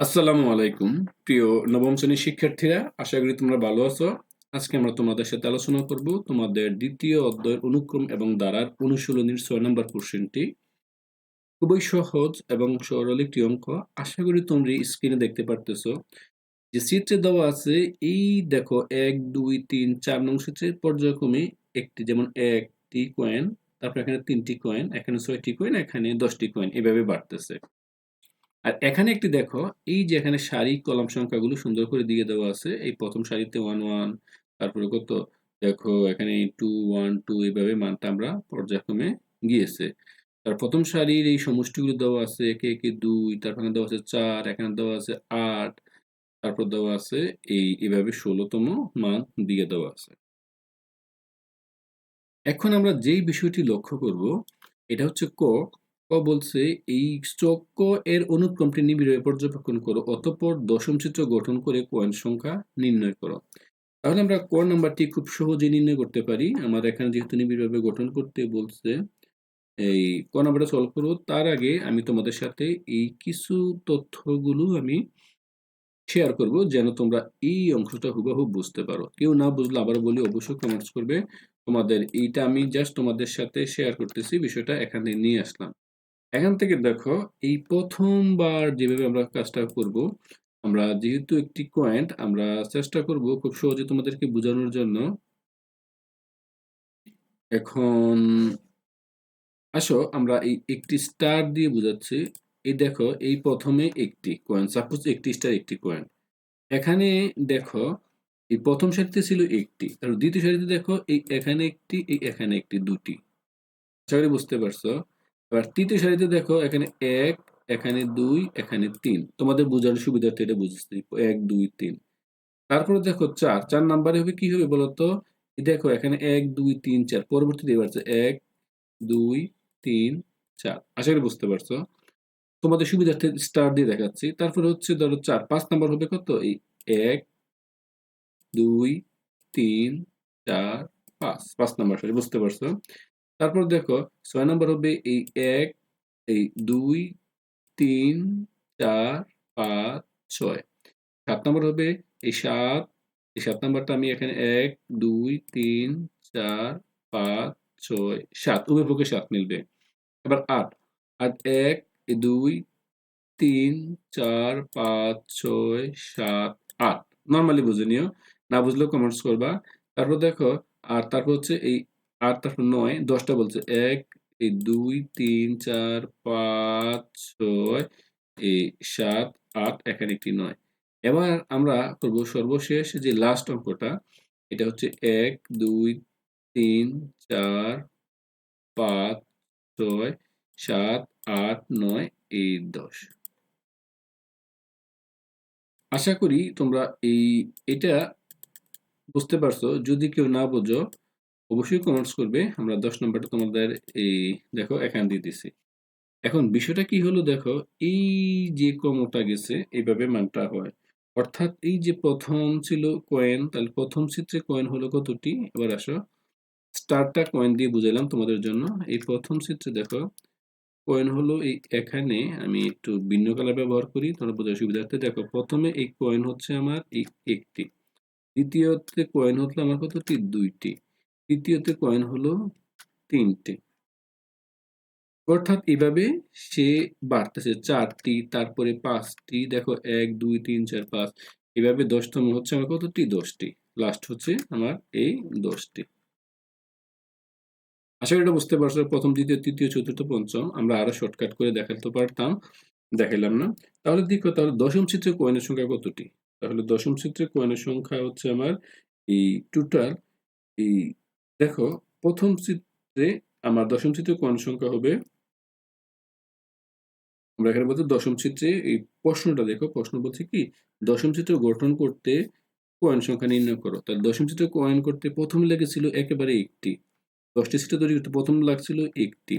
আসসালামু আলাইকুম, প্রিয় নবম শ্রেণির শিক্ষার্থীরা, আশা করি তোমরা ভালো আছো। আজকে আমরা তোমাদের সাথে আলোচনা করব তোমাদের দ্বিতীয় অধ্যায়ের অনুক্রম এবং দ্বারার অনুশীলনীর ছয় নম্বর কোশ্চেনটি খুবই সহজ এবং সরল একটি অঙ্ক। আশা করি তোমরা স্ক্রিনে দেখতে পারতেছ যে চিত্রে দেওয়া আছে, এই দেখো এক, দুই, তিন, চার নং চিত্রের পর্যায়ক্রমে একটি যেমন একটি কয়েন তারপর এখানে তিনটি কয়েন এখানে ছয়টি কয়েন এখানে দশটি কয়েন এভাবে বাড়তেছে। আর এখানে একটি দেখো, এই যে এখানে সারি কলাম সংখ্যাগুলো সুন্দর করে দিয়ে দেওয়া আছে, এই প্রথম সারিতে ওয়ান ওয়ান তারপরে কত? দেখো, এখানে টু ওয়ান টু এইভাবে মানটা আমরা পর্যায়ক্রমে গিয়েছে। তার প্রথম সারির এই সমষ্টিগুলো দেওয়া আছে, একে একে দুই, তারপরে দেওয়া আছে চার, এখানে দেওয়া আছে আট, তারপর দেওয়া আছে এই এভাবে ষোলোতম মান দিয়ে দেওয়া আছে। এখন আমরা যেই বিষয়টি লক্ষ্য করব, এটা হচ্ছে ক? বলছে, এই চক্র এর অনুক্রমটি নিবিড়ভাবে পর্যবেক্ষণ করো, অতঃপর দশম চিত্র গঠন করে কয়েন সংখ্যা নির্ণয় করো। তাহলে আমরা ক নাম্বারটি খুব সহজে নির্ণয় করতে পারি। আমার এখানে যেহেতু নিবিড়ভাবে গঠন করতে বলছে, এই ক নাম্বারটা সলভ করব তার আগে আমি তোমাদের সাথে এই কিছু তথ্যগুলো আমি শেয়ার করব, যেন তোমরা এই অংশটা হুবহু বুঝতে পারো। কেউ না বুঝলে আবার বলি, অবশ্যই কমেন্টস করবে। তোমাদের এইটা আমি জাস্ট তোমাদের সাথে শেয়ার করতেছি, বিষয়টা এখানে নিয়ে আসলাম। এখান থেকে দেখো, এই প্রথমবার যেভাবে আমরা কাজটা করব, আমরা যেহেতু একটি কয়েন্ট আমরা চেষ্টা করব খুব সহজে তোমাদেরকে বোঝানোর জন্য। এখন আসো, আমরা এই একটি স্টার দিয়ে বোঝাচ্ছি। এই দেখো, এই প্রথমে একটি কয়েন সাপোজ একটি স্টার একটি কয়েন এখানে দেখো, এই প্রথম সারিতে ছিল একটি আর দ্বিতীয় সারিতে দেখো, এই এখানে একটি, এই এখানে একটি দুটি। আশা করি বুঝতে পারছ? এবার তৃতীয় সারিতে দেখো, এখানে এক, এখানে দুই, এখানে তিন। তোমাদের বোঝানোর সুবিধার্থে এটা বুঝছি এক, দুই, তিন। তারপরে দেখো চার। চার নাম্বারে হবে কি হবে বলতো? দেখো, এখানে এক, দুই, তিন, চার। পরবর্তীতে এবার এক, দুই, তিন, চার। আশা করি বুঝতে পারছ? তোমাদের সুবিধার্থে স্টার দিয়ে দেখাচ্ছি। তারপরে হচ্ছে ধরো চার। পাঁচ নাম্বার হবে কত? এই এক, দুই, তিন, চার, পাঁচ। পাঁচ নাম্বার সরি, বুঝতে পারছ? তারপর দেখো, ছয় নম্বর হবে এই এক, এই দুই, তিন, চার, পাঁচ, ছয়। সাত নম্বর হবে এই সাত এই সাত নম্বরটা আমি এখানে এক, দুই, তিন, চার, পাঁচ, ছয়, সাত উভয় পক্ষে সাত মিলবে। এবার আট আট এক দুই, তিন, চার, পাঁচ, ছয়, সাত, আট। নর্মালি বুঝে নিও, না বুঝলেও কমেন্টস করবা। তারপর দেখো, আর তারপর হচ্ছে এই আর তারপর নয়, দশটা বলছে। এক, এই দুই, তিন, চার, পাঁচ, ছয়, এই সাত, আট, এখানে একটি নয়। এবার আমরা করব সর্বশেষ যে লাস্ট অঙ্কটা, এটা হচ্ছে এক, দুই, তিন, চার, পাঁচ, ছয়, সাত, আট, নয়, এই দশ। আশা করি তোমরা এই, এটা বুঝতে পারছ। যদি কেউ না বোঝো অবশ্যই কমেন্টস করবে। আমরা দশ নম্বরটা তোমাদের এই, দেখো, এখান দিয়ে দিছি। এখন বিষয়টা কি হলো দেখো, এই যে ক্রমটা গেছে, এইভাবে মানটা হয়। অর্থাৎ এই যে প্রথম ছিল কয়েন তাহলে প্রথম চিত্রে কয়েন হলো কতটি? এবার আসো। স্টারটা কয়েন দিয়ে বুঝাইলাম তোমাদের জন্য। এই প্রথম চিত্রে দেখো কয়েন হলো এই এখানে, আমি একটু ভিন্ন কালার ব্যবহার করি, তোমরা বোঝার সুবিধার্থে। দেখো, প্রথমে এই কয়েন হচ্ছে আমার এই একটি। দ্বিতীয়তে কয়েন হলো আমার কতটি? দুইটি। তৃতীয়তে কয়েন হলো তিনটে। অর্থাৎ এভাবে সে বাড়তেছে চারটি, তারপরে পাঁচটি, দেখো এক, দুই, তিন, চার, পাঁচ। এভাবে দশতম হচ্ছে আমার কতটি? দশটি। লাস্ট হচ্ছে আমার এই দশটি। আশা করি এটা বুঝতে পারছ। প্রথম, দ্বিতীয়, তৃতীয়, চতুর্থ, পঞ্চম। আমরা আরও শর্টকাট করে দেখাতে পারতাম। দেখাইলাম না। তাহলে দেখো, তাহলে দশম চিত্রে কয়েনের সংখ্যা কতটি? তাহলে দশম চিত্রে কয়েনের সংখ্যা হচ্ছে আমার এই টোটাল এই দেখো, প্রথম চিত্রে আমার দশম চিত্রে কোন সংখ্যা হবে? আমরা এখানে বলতে দশম চিত্রে এই প্রশ্নটা দেখো, প্রশ্ন বলছে কি, দশম চিত্র গঠন করতে কয়েন সংখ্যা নির্ণয় করো? তাহলে দশম চিত্র কয়েন করতে প্রথম লেগেছিল একেবারে একটি। দশটি চিত্র তৈরি করতে প্রথম লাগছিল একটি।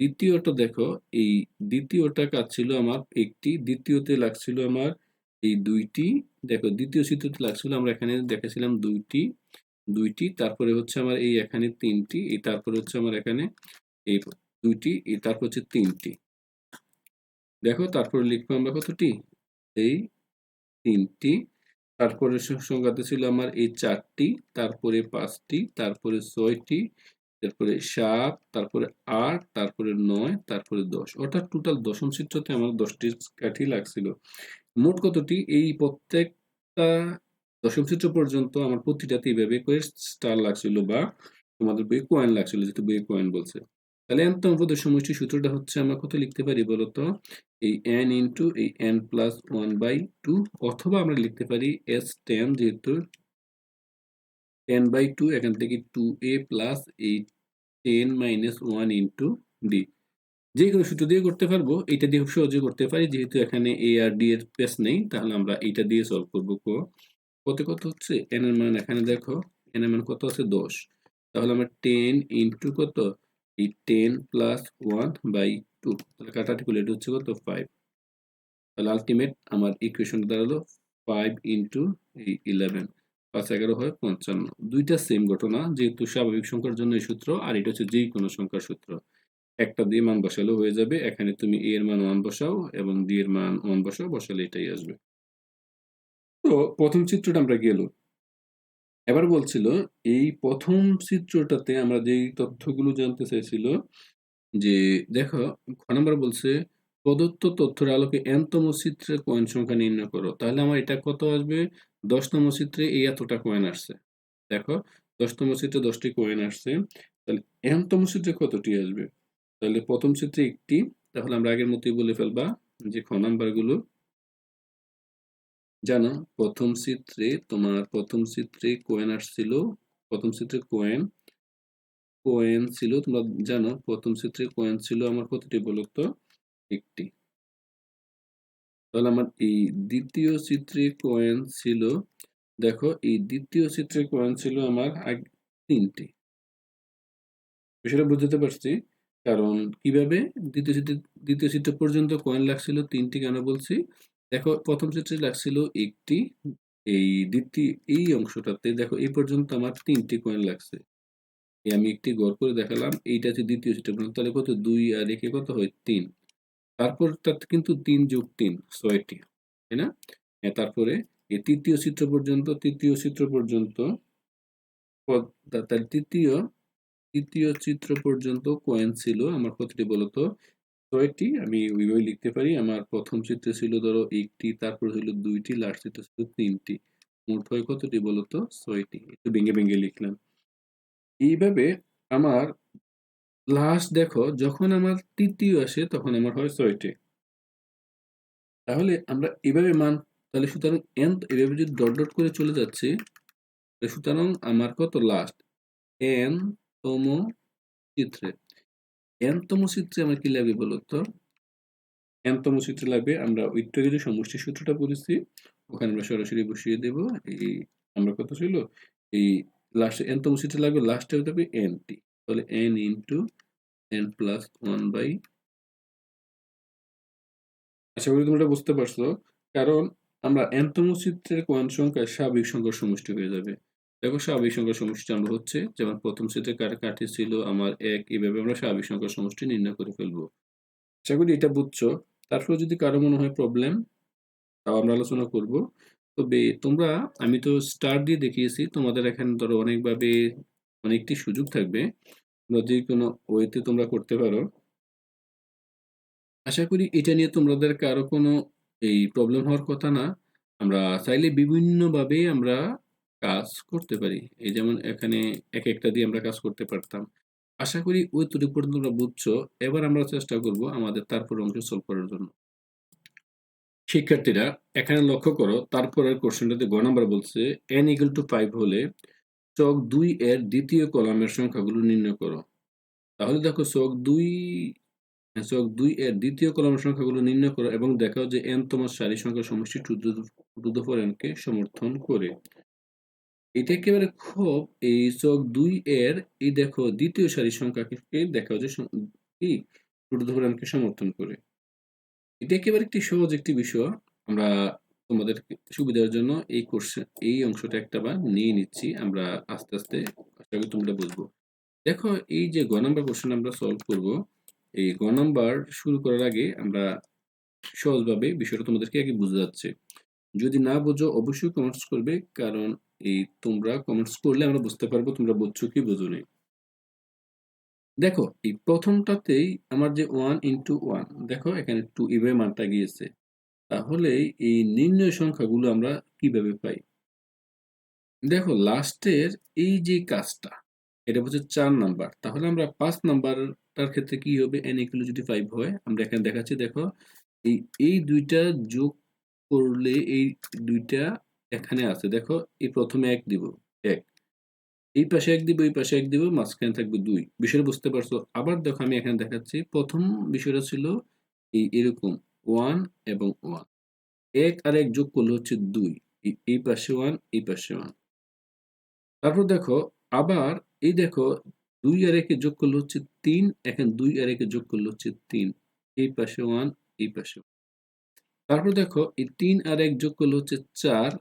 দ্বিতীয়টা দেখো, এই দ্বিতীয়টা কাজ ছিল আমার একটি, দ্বিতীয়তে লাগছিল আমার এই দুইটি। দেখো, দ্বিতীয় চিত্রতে লাগছিল, আমরা এখানে দেখেছিলাম দুইটি। দুইটি, তারপরে হচ্ছে আমার এই এখানে তিনটি, এই তারপরে হচ্ছে আমার এখানে এই দুইটি, এই তারপর হচ্ছে তিনটি। দেখো, তারপরে লিখব আমরা কতটি? এই তিনটি। তারপরে সংখ্যাতে ছিল আমার এই চারটি, তারপরে পাঁচটি, তারপরে ছয়টি, তারপরে সাত, তারপরে আট, তারপরে নয়, তারপরে দশ। অর্থাৎ টোটাল দশম চিত্রতে আমার দশটি কাঠি লাগছিল। মোট কতটি? এই প্রত্যেকটা দশম চিত্র পর্যন্ত আমার প্রতিটাতে এইভাবে স্টার লাগছিল বা তোমাদের বই কয়েন লাগছিল যেহেতু বই কয়েন বলছে। তাহলে এনতম পদের সমষ্টি সূত্রটা হচ্ছে আমরা কত লিখতে পারি বলতো? এই এন ইন্টু এই n plus one by two অথবা আমরা লিখতে পারি এস টেন যেহেতু টেন বাই টু এখান থেকে টু এ প্লাস এই ten minus one into d যে কোনো সূত্র দিয়ে করতে পারব এটা দিয়ে খুব সহজে করতে পারি, যেহেতু এখানে এ আর ডি এর পেস নেই, তাহলে আমরা এইটা দিয়ে সলভ করব কো। কত কত হচ্ছে? এন এর মান এখানে দেখো এন এর মান কত আছে? দশ। তাহলে আমরা টেন ইন্টু কত? এই ten plus one by two তাহলে কাটাটি করলে এটা হচ্ছে কত? ফাইভ তাহলে আলটিমেট আমার ইকুয়েশন দাঁড়াল ফাইভ ইন্টু এই ইলেভেন পাঁচ এগারো হয় পঞ্চান্ন। দুইটা সেম ঘটনা, যেহেতু স্বাভাবিক সংখ্যার জন্য এই সূত্র, আর এটা হচ্ছে যে কোনো সংখ্যার সূত্র। একটা দিয়ে মান বসালেও হয়ে যাবে। এখানে তুমি এ এর মান ওয়ান বসাও এবং ডি এর মান ওয়ান বসাও, বসালে এটাই আসবে। তো প্রথম চিত্রটা আমরা গেল। এবার বলছিল, এই প্রথম চিত্রটাতে আমরা যেই তথ্যগুলো জানতে চাইছিল, যে দেখো, খ নাম্বার বলছে, প্রদত্ত তথ্যের আলোকে এনতম চিত্রে কয়েন সংখ্যা নির্ণয় করো। তাহলে আমার এটা কত আসবে? দশতম চিত্রে এই এতটা কয়েন আসছে। দেখো দশতম চিত্রে দশটি কয়েন আসছে। তাহলে এনতম চিত্রে কতটি আসবে? তাহলে প্রথম চিত্রে একটি, তাহলে আমরা আগের মতোই বলে ফেলবা যে খ নাম্বারগুলো জানো, প্রথম চিত্রে তোমার, প্রথম চিত্রে কোয়েন আসছিল, প্রথম চিত্রে কোয়েন কোয়েন ছিল, তোমরা জানো, প্রথম চিত্রে কোয়েন ছিল আমার কতটি বলো তো একটি। তাহলে আমার এই দ্বিতীয় চিত্রে কোয়েন ছিল, দেখো, এই দ্বিতীয় চিত্রে কোয়েন ছিল আমার তিনটি। বিষয়টা বুঝতে পারছি, কারণ কীভাবে দ্বিতীয় চিত্র দ্বিতীয় চিত্র পর্যন্ত কয়েন লাগছিল, তিনটি কেন বলছি? দেখো, প্রথম চিত্রে লাগছিল একটি, এই দ্বিতীয়, এই অংশটাতে দেখো, এই পর্যন্ত আমার তিনটি কয়েন লাগছে। এই আমি একটি গড় করে দেখালাম, এইটা হচ্ছে দ্বিতীয় চিত্র তাহলে কত? দুই আর একে কত হয়? তিন। তারপর তাতে কিন্তু তিন যোগ তিন, ছয়টি, তাই না? তারপরে এই তৃতীয় চিত্র পর্যন্ত, তৃতীয় চিত্র পর্যন্ত তার তৃতীয় তৃতীয় চিত্র পর্যন্ত কয়েন ছিল, আমার কতটি বলতো? ছয়টি, আমি ওইভাবে লিখতে পারি। আমার প্রথম চিত্র ছিল ধরো একটি, তারপর ছিল দুইটি লাস্ট চিত্র ছিল তিনটি। মোট হয় কতটি বলতো? ছয়টি। একটু ভেঙে ভেঙে লিখলাম। এইভাবে আমার লাস্ট দেখো, যখন আমার তৃতীয় আসে, তখন আমার হয় ছয়টি। তাহলে আমরা এভাবে মান, তাহলে সুতরাং এন এভাবে যদি ডট ডট করে চলে যাচ্ছে সুতরাং আমার কত লাস্ট এন তম চিত্রে। এন তম চিত্রে আমার কি লাগবে বলতো এন তম চিত্রে লাগবে, আমরা একটু যে সমষ্টি সূত্রটা পড়েছি ওখানে আমরা সরাসরি বসিয়ে দেব, এই আমরা কত ছিল? এই লাস্টে এন তম চিত্রে লাগবে লাস্টে হতে হবে এন টি তাহলে n into n plus one by আশা করি তোমরা বুঝতে পারছ, কারণ আমরা এনতম চিত্রের কোয়ান সংখ্যা স্বাভাবিক সংখ্যার সমষ্টি হয়ে যাবে। দেখো স্বাভাবিক সংখ্যার সমষ্টি আমরা হচ্ছে। যেমন প্রথম চিত্রে কার কাঠি ছিল আমার এক এইভাবে আমরা স্বাভাবিক সংখ্যার সমষ্টি নির্ণয় করে ফেলব। আশা করি এটা বুঝছ। তারপরে যদি কারও মনে হয় প্রবলেম তাও আমরা আলোচনা করব। তবে তোমরা, আমি তো স্টার দিয়ে দেখিয়েছি, তোমাদের এখানে ধরো অনেকভাবে, অনেকটি সুযোগ থাকবে। তোমরা যে কোনো ওয়েতে তোমরা করতে পারো। আশা করি এটা নিয়ে তোমাদের কারও কোনো এই প্রবলেম হওয়ার কথা না। আমরা চাইলে বিভিন্নভাবে আমরা কাজ করতে পারি। এই যেমন এখানে এক একটা দিয়ে আমরা কাজ করতে পারতাম। আশা করি ওই তৈরি পর্যন্ত তোমরা বুঝছ। এবার আমরা চেষ্টা করব আমাদের তারপর অংশ সলভ করার জন্য। শিক্ষার্থীরা, এখানে লক্ষ্য করো, তারপরের কোশ্চেনটাতে গ নাম্বার বলছে এন ইকুয়াল টু ফাইভ হলে চক দুই এর দ্বিতীয় কলামের সংখ্যাগুলো নির্ণয় করো। তাহলে দেখো চক দুই চক দুই এর দ্বিতীয় কলামের সংখ্যাগুলো নির্ণয় করো এবং দেখাও যে এন তোমার সারি সংখ্যা সমষ্টি টু দ্য ফোর এন কে সমর্থন করে। এটা একেবারে খুব, এই চোখ দুই এর, এই দেখো দ্বিতীয় সারি সংখ্যাকে দেখা যে কি টু দ্য ফোর এন কে সমর্থন করে এটা একেবারে একটি সহজ একটি বিষয় আমরা তোমাদের সুবিধার জন্য এই কোর্সে এই অংশটা একটা বার নিয়ে নিচ্ছি আমরা আস্তে আস্তে, আশা করি তোমরা বুঝব দেখো, এই যে গ নাম্বার কোশ্চেন আমরা সলভ করব, এই গ নাম্বার শুরু করার আগে আমরা সহজভাবে বিষয়টা তোমাদেরকে আগে বোঝা যাচ্ছে। যদি না বোঝো, অবশ্যই কমেন্টস করবে। কারণ এই তোমরা কমেন্টস করলে আমরা বুঝতে পারব তোমরা বুঝছ কি বোঝোনি। দেখো, এই প্রথমটাতেই আমার যে 1 ইনটু 1 দেখো এখানে 2 এভাবে মানটা গিয়েছে। তাহলে এই নির্ণয় সংখ্যাগুলো আমরা কীভাবে পাই? দেখো লাস্টের এই যে কাজটা, এটা হচ্ছে চার নাম্বার। তাহলে আমরা পাঁচ নাম্বারটার ক্ষেত্রে কি হবে এন equal যদি ফাইভ হয় আমরা এখানে দেখাচ্ছি, দেখো, এই এই দুইটা যোগ করলে এই ২ টা এখানে আছে। দেখো এই প্রথমে ১ দিব ১ এই পাশে ১ দিব, এই পাশে ১ দিব, মাঝখানে থাকবে ২ বিষয়টা বুঝতে পারছ? আবার দেখো আমি এখানে দেখাচ্ছি। প্রথম বিষয়টা ছিল এই এরকম 1 এবং 1 ১ আর ১ যোগ করলে হচ্ছে ২ এই, পাশে 1 এই পাশে 1 তারপর দেখো আবার এই দেখো দুই আর একে যোগ করলে হচ্ছে তিন এখন দুই আর একে যোগ করলে হচ্ছে তিন এই পাশে ওয়ান এই পাশে তারপর দেখো এই তিন আর এক যোগ করলে হচ্ছে ৪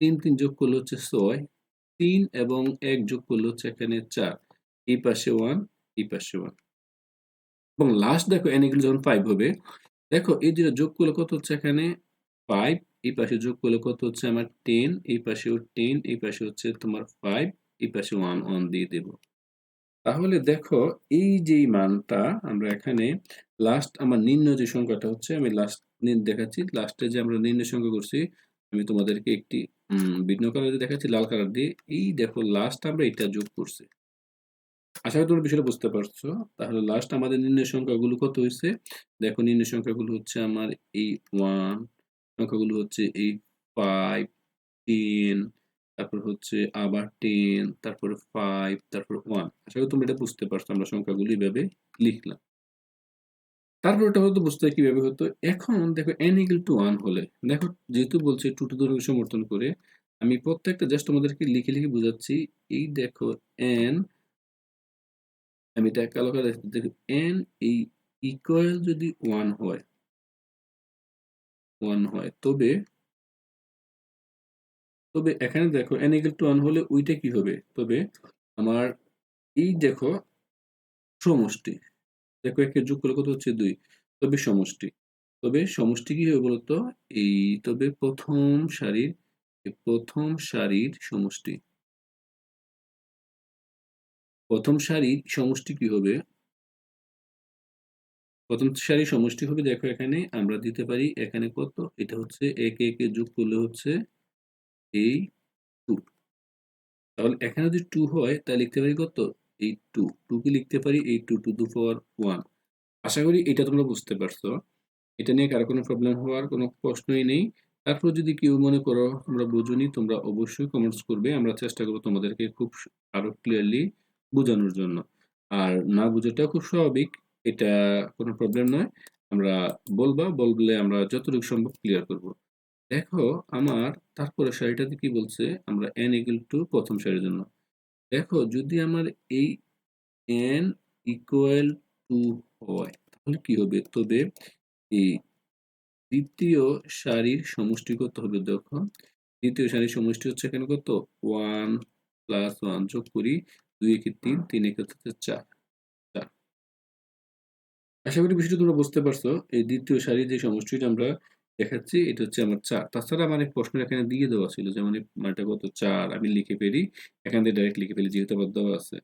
৩ ৩ যোগ করলে হচ্ছে ছয়, তিন এবং এক যোগ করলে হচ্ছে এখানে চার। এই পাশে ওয়ান এই পাশে ওয়ান এবং লাস্ট দেখো এন এগুলো যখন ফাইভ হবে, দেখো এই দুটো যোগ করলে কত হচ্ছে এখানে ফাইভ এই পাশে যোগ করলে কত হচ্ছে আমার টেন এই পাশেও টেন এই পাশে হচ্ছে তোমার ফাইভ এই পাশে ওয়ান ওয়ান দিয়ে দেব। তাহলে দেখো এই যে মানটা আমরা এখানে লাস্ট আমার নিম্ন যে সংখ্যাটা হচ্ছে, আমি লাস্ট দেখাচ্ছি। লাস্টে যে আমরা নিম্ন সংখ্যা করছি আমি তোমাদেরকে একটি ভিন্ন কালার দেখাচ্ছি, লাল কালার দিয়ে। এই দেখো লাস্ট আমরা এটা যোগ করছি। আশা করি তোমরা বিষয়টা বুঝতে পারছ। তাহলে লাস্ট আমাদের নির্ণয় সংখ্যাগুলো কত হয়েছে দেখো, নির্ণয় সংখ্যাগুলো হচ্ছে আমার এই ওয়ান সংখ্যাগুলো হচ্ছে এই ফাইভ টেন তারপর হচ্ছে আবার টেন তারপরে ফাইভ তারপর ওয়ান আশা করি তোমরা এটা বুঝতে পারছ, আমরা সংখ্যাগুলো এইভাবে লিখলাম। তারপর ওটা হয়তো বুঝতে কীভাবে হতো? এখন দেখো এন ইকুয়াল টু ওয়ান হলে, দেখো যেহেতু বলছে টু টু দৈর্ঘ্য সমর্থন করে, আমি প্রত্যেকটা জাস্ট তোমাদেরকে লিখে লিখে বোঝাচ্ছি। এই দেখো এন আমি এটা কালো করে দেখো এন এই ইকুয়াল যদি ওয়ান হয় ওয়ান হয়, তবে তবে এখানে দেখো এন ইকুয়াল টু ওয়ান হলে ওইটা কি হবে? তবে আমার এই দেখো সমষ্টি দেখো একে যোগ করলে কত হচ্ছে দুই। তবে সমষ্টি। তবে সমষ্টি কি হবে বলতো? এই তবে প্রথম সারির প্রথম সারির সমষ্টি। প্রথম সারির সমষ্টি কি হবে? প্রথম সারির সমষ্টি হবে দেখো এখানে আমরা দিতে পারি এখানে কত? এটা হচ্ছে একে একে যোগ করলে হচ্ছে এই টু তাহলে এখানে যদি টু হয় তাহলে লিখতে পারি কত? এই টু টু কি লিখতে পারি? এই টু টু পাওয়ার ওয়ান। আশা করি এটা তোমরা বুঝতে পারছ। এটা নিয়ে কারও কোনো প্রবলেম হওয়ার কোনো প্রশ্নই নেই। তারপর যদি কেউ মনে করো তোমরা বুঝুনি, তোমরা অবশ্যই কমেন্টস করবে। আমরা চেষ্টা করব তোমাদেরকে খুব আরও ক্লিয়ারলি বোঝানোর জন্য। আর না বুঝাটাও খুব স্বাভাবিক। এটা কোনো প্রবলেম নয়। আমরা বলবা, বললে আমরা যতটুকু সম্ভব ক্লিয়ার করব। দেখো, আমার তারপরে সারিটাতে কি বলছে? আমরা এন ইকুয়াল টু প্রথম সারির জন্য। দেখো, যদি আমার এই এন ইকুয়াল টু হয়, তাহলে কি হবে? তবে এই দ্বিতীয় সারির সমষ্টি কত হবে দেখো? দ্বিতীয় সারির সমষ্টি হচ্ছে এখানে কত? ওয়ান প্লাস ওয়ান যোগ করি দুই একে তিন তিন একে হচ্ছে চার। আশা করি বিষয়টা তোমরা বুঝতে পারছ। এই দ্বিতীয় সারির যে সমষ্টিটা আমরা দেখাচ্ছি, এটা হচ্ছে আমার চার। তাছাড়া আমার প্রশ্ন এখানে দিয়ে দেওয়া ছিল যে যেমন মানটা কত? চার। আমি লিখে ফেলি, এখান থেকে ডাইরেক্ট লিখে ফেলি, যেহেতু আমার দেওয়া আছে।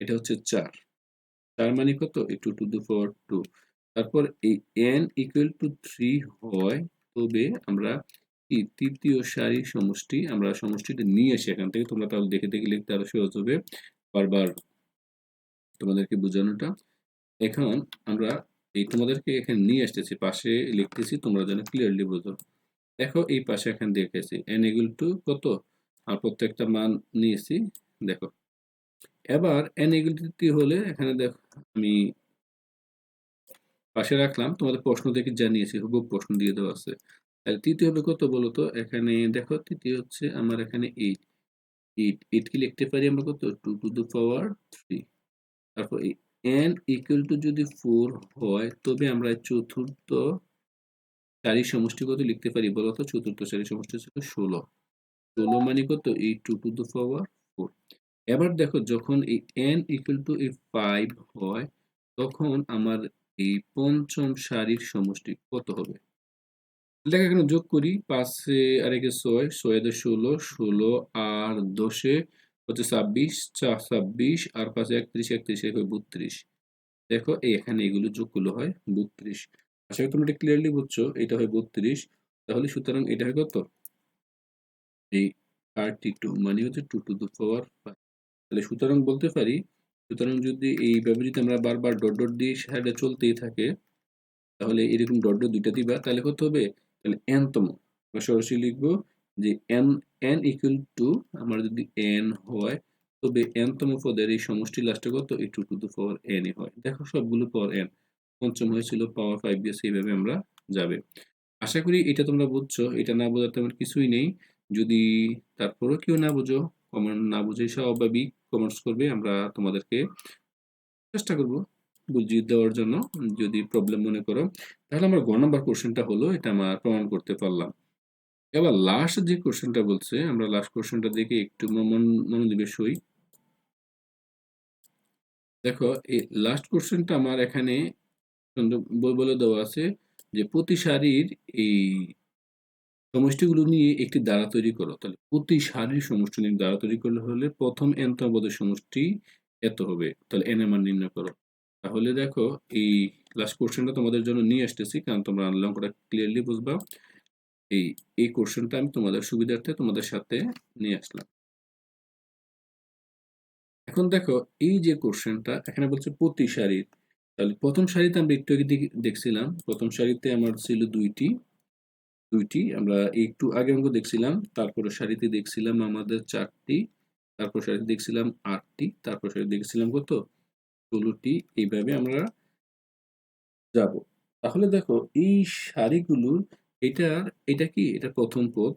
এটা হচ্ছে চার। চার মানে কত? Two to the four two তারপর এই এন ইকুয়াল টু থ্রি হয়, তবে আমরা কি? তৃতীয় সারির সমষ্টি, আমরা সমষ্টিটা নিয়ে আসি এখান থেকে। তোমরা তাহলে দেখে দেখে লিখতে আরও সহজ হবে। বারবার তোমাদেরকে বোঝানোটা। এখন আমরা এই তোমাদেরকে এখানে নিয়ে আসতেছি, পাশে লিখতেছি, তোমরা যেন ক্লিয়ারলি বোঝো। দেখো, এই পাশে এখানে দেখেছি এন ইকুয়াল টু কত? আর প্রত্যেকটা মান নিয়েছি, দেখো। এবার এন ইকুয়াল টু হলে এখানে দেখো, আমি পাশে রাখলাম, তোমাদের প্রশ্ন দেখে জানিয়েছি, হুবহু প্রশ্ন দিয়ে দেওয়া আছে। তাহলে তৃতীয় হবে কত বলতো এখানে দেখো, তৃতীয় হচ্ছে আমার এখানে এইট এইট এইট কি লিখতে পারি আমরা কত? Two to the power three তারপর এই এন ইকুয়াল টু যদি ফোর হয়, তবে আমরা চতুর্থ চারি সমষ্টি কত লিখতে পারি বলতো চতুর্থ চারি সমষ্টি ছিল ষোলো। ষোলো মানে কত? এই two to the power four এবার দেখো, যখন এই এন ইকুয়াল টু এই ফাইভ হয়, তখন আমার এই পঞ্চম সারির সমষ্টি কত হবে? দেখো, এখানে যোগ করি, পাঁচে আর একে ছয় ছয় ষোলো ষোলো আর দশে হচ্ছে ছাব্বিশ? ছাব্বিশ, আর পাঁচে একত্রিশ একত্রিশ এক বত্রিশ। দেখো, এই এখানে এগুলো যোগগুলো হয় বত্রিশ। আশা করি তোমরা এটা ক্লিয়ারলি বুঝছ, এটা হয় বত্রিশ। তাহলে সুতরাং এটা হয় কত? এই থার্টি টু মানে হচ্ছে টু টু দ্য পাওয়ার তাহলে সুতরাং বলতে পারি, সুতরাং যদি এইভাবে যদি আমরা বারবার ডট ডট দিয়ে সাইডে চলতেই থাকে, তাহলে এরকম ডট ডট দুইটা দিবা, তাহলে কত হবে? তাহলে এন তম। আমরা সরাসরি লিখব যে এন এন ইকুয়াল টু আমার যদি এন হয় তবে এন তম পদের এই সমষ্টি লাস্টে কত? এই two to the power n এ হয়। দেখো সবগুলো পাওয়ার এন পঞ্চম হয়েছিল পাওয়ার ফাইভ দিয়ে সেইভাবে আমরা যাবে। আশা করি এটা তোমরা বুঝছ। এটা না বোঝাতে আমার কিছুই নেই। যদি তারপরও কেউ না বোঝো কমেন্ট না বুঝে স্বাভাবিক কমেন্টস করবে। আমরা তোমাদেরকে চেষ্টা করব বুঝিয়ে দেওয়ার জন্য। যদি প্রবলেম মনে করো, তাহলে আমার গ নম্বর কোশ্চেনটা হলো এটা আমার প্রমাণ করতে পারলাম। এবার লাস্ট যে কোশ্চেনটা বলছে, আমরা লাস্ট কোশ্চেনটা দেখে একটু মনোনিবেশ হই। দেখো এই লাস্ট কোশ্চেনটা আমার এখানে বলে দেওয়া আছে যে, প্রতি সারির এই সমষ্টিগুলো নিয়ে একটি দ্বারা তৈরি করো। তাহলে প্রতি সারির সমষ্টি নিয়ে দ্বারা তৈরি করলে হলে প্রথম এন তমপদের সমষ্টি এত হবে। তাহলে এন এর নির্ণয় করো। তাহলে দেখো, এই লাস্ট কোশ্চেনটা তোমাদের জন্য নিয়ে আসতেছি, কারণ তোমরা অঙ্কটা ক্লিয়ারলি বুঝবা। এই এই কোশ্চেনটা আমি তোমাদের সুবিধার্থে তোমাদের সাথে নিয়ে আসলাম। এখন দেখো এই যে কোশ্চেনটা এখানে বলছে প্রতি সারির। তাহলে প্রথম সারিতে আমরা একটু আগে দেখছিলাম প্রথম সারিতে আমার ছিল দুইটি দুইটি আমরা একটু আগে অঙ্ক দেখছিলাম তারপরে সারিতে দেখছিলাম আমাদের চারটি তারপর সারিতে দেখছিলাম আটটি তারপর সারিতে দেখছিলাম কত? ষোলোটি এইভাবে আমরা যাব। তাহলে দেখো এই সারিগুলোর এটার এটা কি? এটা প্রথম পদ।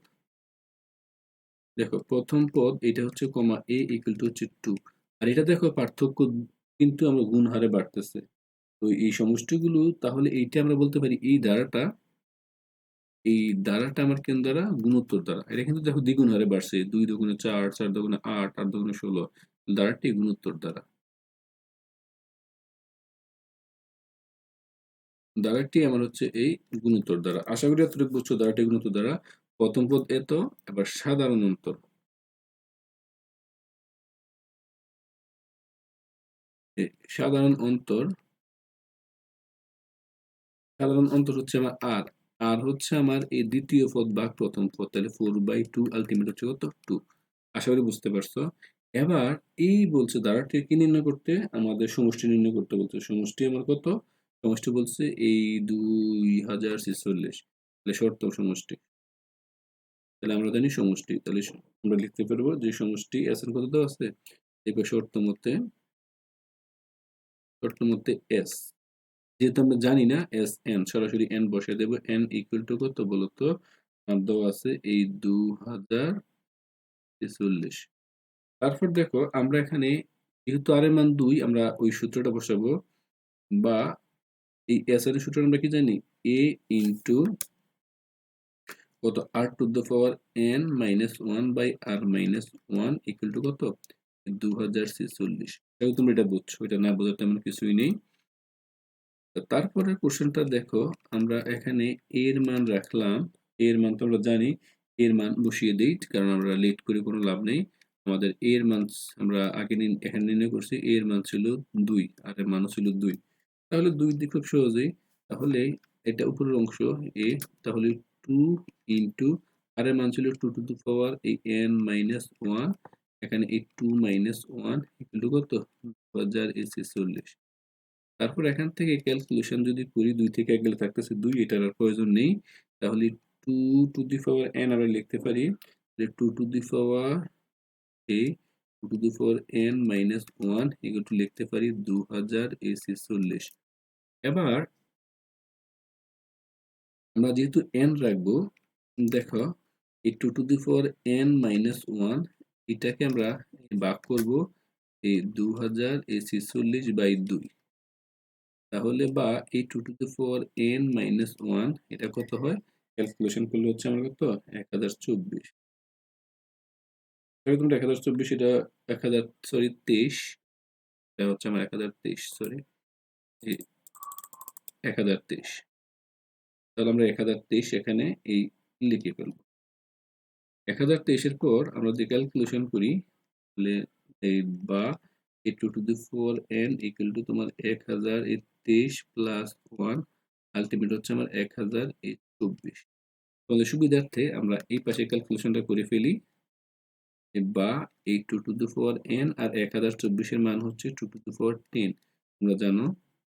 দেখো, প্রথম পদ এটা হচ্ছে কমা এ ইকুয়াল টু হচ্ছে টু আর এটা দেখো পার্থক্য কিন্তু আমরা গুণ হারে বাড়তেছে। তো এই সমষ্টিগুলো, তাহলে এইটা আমরা বলতে পারি এই ধারাটা, এই দ্বারাটা আমার কেন দ্বারা? গুণোত্তর দ্বারা। এটা কিন্তু দেখো দ্বিগুণ হারে বাড়ছে। দুই দুগুণে চার চার দুগুণে আট আট দুগুণে ষোলো। দ্বারাটি গুণোত্তর দ্বারা। দ্বারাটি আমার হচ্ছে এই গুণোত্তর দ্বারা। আশা করি এতটুকু বুঝছ দ্বারাটি গুণোত্তর দ্বারা। প্রথম পদ এত এবার সাধারণ অন্তর সাধারণ অন্তর সাধারণ অন্তর হচ্ছে আমার আর। আর হচ্ছে আমার এই দ্বিতীয় পদ বা প্রথম পদ, তাহলে ফোর বাই টু আলটিমেট হচ্ছে কত? টু আশা করি বুঝতে পারছ। এবার এই বলছে দ্বারাটি কি নির্ণয় করতে? আমাদের সমষ্টি নির্ণয় করতে বলছে। সমষ্টি আমার কত? সমষ্টি বলছে এই দুই হাজার ছেচল্লিশ। তাহলে শর্ত সমষ্টি। তাহলে আমরা জানি সমষ্টি। তাহলে আমরা লিখতে পারব যে সমষ্টি এস এর কত আছে? এবার শর্ত মতে শর্ত মতে এস যেহেতু আমরা জানি না এস এন সরাসরি এন বসে দেবো। এন ইকুয়াল টু কত বলতো? দেওয়া আছে এই দু হাজার ছেচল্লিশ। তারপর দেখো, আমরা এখানে যেহেতু আর মান দুই, আমরা ওই সূত্রটা বসাবো। বা এই এস সূত্র আমরা কি জানি? এ ইন্টু কত? R to the power n minus one by r minus one equal to কত? দু হাজার ছেচল্লিশ তোমরা এটা বুঝছ, এটা না বোঝার তেমন কিছুই নেই। তারপরে কোশ্চেনটা দেখো, আমরা এখানে এর মান রাখলাম। এর মান তো আমরা জানি, এর মান বসিয়ে দিই, কারণ আমরা লেট করে কোনো লাভ নেই। আমাদের এর মান আমরা আগে এখানে নির্ণয় করছি, এর মান ছিল দুই, আর এর মানও ছিল দুই। তাহলে দুই দিক খুব সহজেই, তাহলে এটা উপরের অংশ এ, তাহলে টু ইন্টু আর এর মান ছিল টু টু টু পাওয়ার এই এন মাইনাস ওয়ান এখানে এই টু মাইনাস ওয়ান ইকুয়াল কত? দু হাজার এসি চল্লিশ। তারপর এখান থেকে ক্যালকুলেশন যদি করি, দুই থেকে এক গেলে থাকতেছে দুই, এটার আর প্রয়োজন নেই। তাহলে two to the power n আমরা লিখতে পারি two to the power a two to the power n minus one এগুলো লিখতে পারি দু হাজার এসি চল্লিশ। এবার আমরা যেহেতু এন রাখব, দেখো, এই two to the power n minus one এটাকে আমরা ভাগ করব এই দু হাজার এসি চল্লিশ বাই দুই। তাহলে বা এই two to the four n minus one এটা কত হয়? ক্যালকুলেশন করলে হচ্ছে আমার কত? এক হাজার চব্বিশ তোমরা এক হাজার চব্বিশ, এটা এক হাজার সরি তেইশ। এটা হচ্ছে আমার এক হাজার তেইশ সরি এক হাজার তেইশ। তাহলে আমরা এক হাজার তেইশ এখানে এই লিখে ফেলব। এক হাজার তেইশের পর আমরা যদি ক্যালকুলেশন করি, তাহলে এই বা এই two to the four n equal to তোমার এক হাজার এই তেইশ প্লাস ওয়ান আলটিমেট হচ্ছে আমার এক হাজার এই চব্বিশ। তোমাদের সুবিধার্থে আমরা এই পাশে ক্যালকুলেশনটা করে ফেলি। বা এই two to the four n আর এক হাজার চব্বিশের মান হচ্ছে two to the four ten তোমরা জানো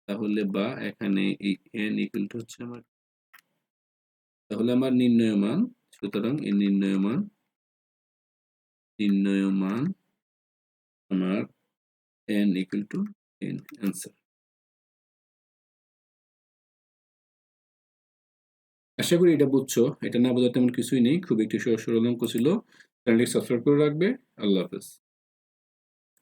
তাহলে বা এখানে এই এন ইকুয়াল টু হচ্ছে আমার তাহলে আমার নির্ণয় মান, সুতরাং এই নির্ণয় মান নির্ণয় মান আমার n equal to 10 answer. আশা করি এটা বুঝছ। এটা না বোঝার তেমন কিছুই নেই। খুব একটি সরল অঙ্ক ছিল। চ্যানেলটি সাবস্ক্রাইব করে রাখবে। আল্লাহ হাফেজ।